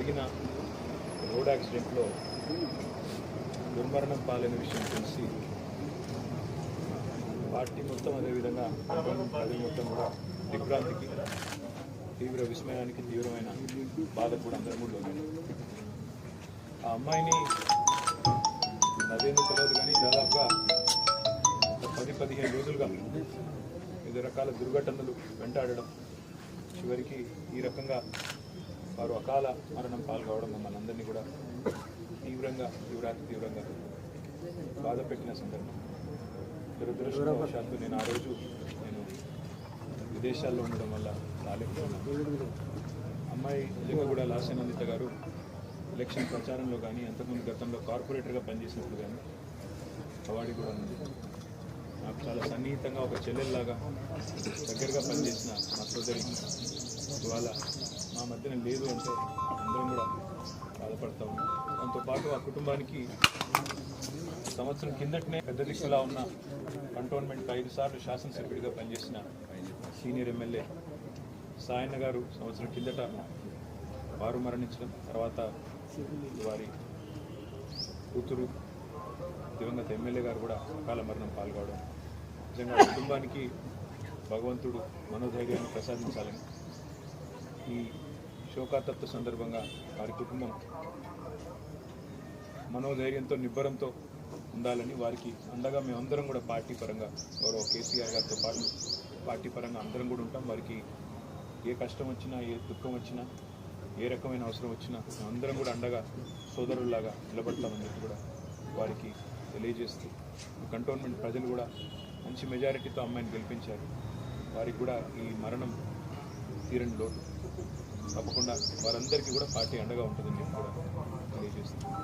జరిగిన రోడ్ యాక్సిడెంట్లో దుర్మరణం పాలైన విషయం తెలిసి పార్టీ మొత్తం అదేవిధంగా ప్రజలు మొత్తం కూడా దిగ్భ్రాంతికి తీవ్ర విస్మయానికి తీవ్రమైన బాధ కూడా అందరం కూడా ఆ అమ్మాయిని అదేందో తెలియదు కానీ దాదాపుగా పది పదిహేను రోజులుగా వివిధ రకాల దుర్ఘటనలు వెంటాడడం చివరికి ఈ రకంగా వారు అకాల మరణం పాల్గొవడం మమ్మల్ని అందరినీ కూడా తీవ్రంగా తీవ్రాతి తీవ్రంగా బాధ పెట్టిన సందర్భం. దురదృష్టవశాత్తు నేను ఆ రోజు నేను విదేశాల్లో ఉండడం వల్ల రాలేకపోతున్నాను అమ్మాయి నిజంగా కూడా లాసనందిత గారు ఎలక్షన్ ప్రచారంలో కానీ అంతకుముందు గతంలో కార్పొరేటర్గా పనిచేసినప్పుడు కానీ అవార్డు కూడా ఉంది. నాకు చాలా సన్నిహితంగా ఒక చెల్లెల్లాగా దగ్గరగా పనిచేసిన మా సోదరి ఇవాళ మా మధ్యన లేదు అంటే అందరం కూడా బాధపడతా ఉన్నాం. దాంతోపాటు ఆ కుటుంబానికి సంవత్సరం కిందటనే పెద్ద దిక్కులా ఉన్న కంటోన్మెంట్ ఐదు సార్లు శాసనసభ్యుడిగా పనిచేసిన సీనియర్ ఎమ్మెల్యే సాయన్న గారు సంవత్సరం కిందట వారు మరణించడం తర్వాత వారి కూతురు దివంగత ఎమ్మెల్యే గారు కూడా అకాల మరణం పాల్గొవడం నిజంగా కుటుంబానికి భగవంతుడు మనోధైర్యాన్ని ప్రసాదించాలని ఈ శోకాతత్వ సందర్భంగా వారి కుటుంబం మనోధైర్యంతో నిబ్బరంతో ఉండాలని వారికి అండగా మేమందరం కూడా పార్టీ పరంగా గౌరవ కేసీఆర్ గారితో పాటు పార్టీ పరంగా అందరం కూడా ఉంటాం. వారికి ఏ కష్టం వచ్చినా ఏ దుఃఖం వచ్చినా ఏ రకమైన అవసరం వచ్చినా మేమందరం కూడా అండగా సోదరుల్లాగా నిలబడతామని చెప్పి కూడా వారికి తెలియజేస్తూ కంటోన్మెంట్ ప్రజలు కూడా మంచి మెజారిటీతో అమ్మాయిని గెలిపించారు. వారికి కూడా ఈ మరణం తీరని లోటు. తప్పకుండా వారందరికీ కూడా పార్టీ అండగా ఉంటుందని చెప్పి కూడా తెలియజేస్తున్నాను.